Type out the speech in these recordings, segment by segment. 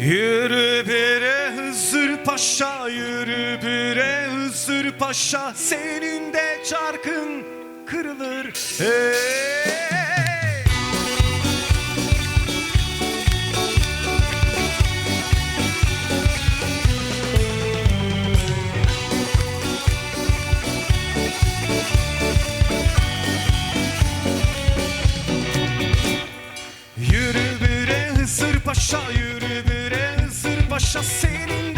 Yürü bire Hızır Paşa Yürü bire Hızır Paşa Senin de çarkın kırılır Hey! Yürü bire Hızır Paşa Yürü bire Hızır Paşa Senin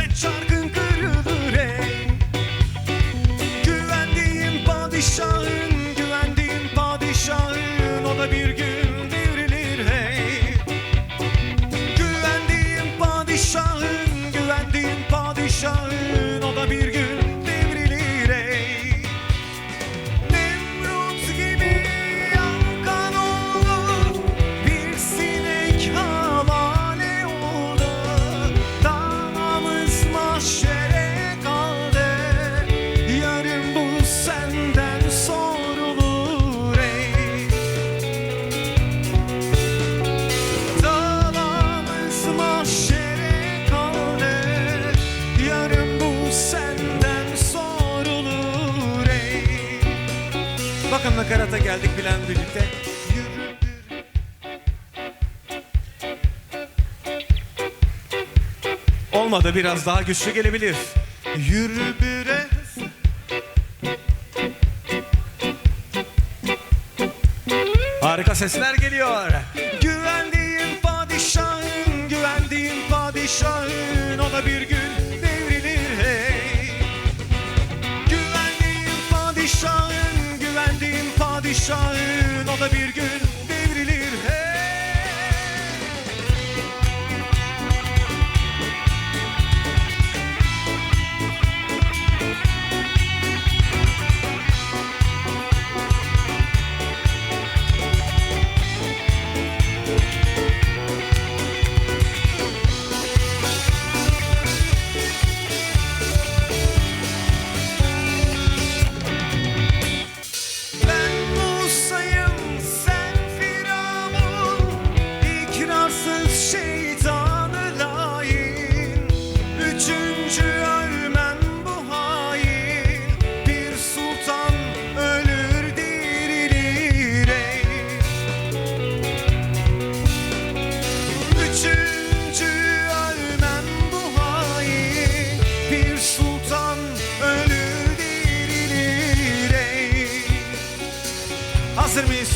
Bakın nakarata geldik bilen birlikte. Olmadı biraz daha güçlü gelebilir. Yürü bire. Harika sesler geliyor. Güvendiğin padişahın o da bir gün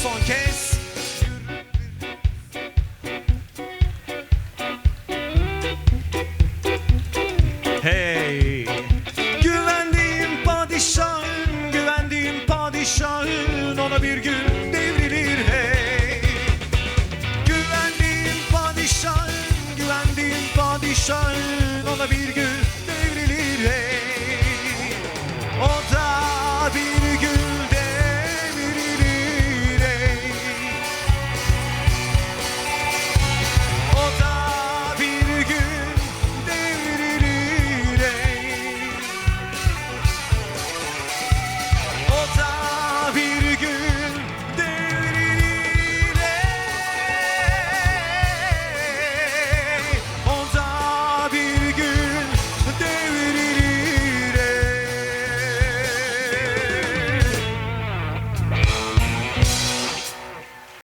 son kez? Hey! Güvendiğim padişahın, güvendiğim padişahın ona bir gün devrilir hey. Güvendiğim padişahın, güvendiğim padişahın ona bir gün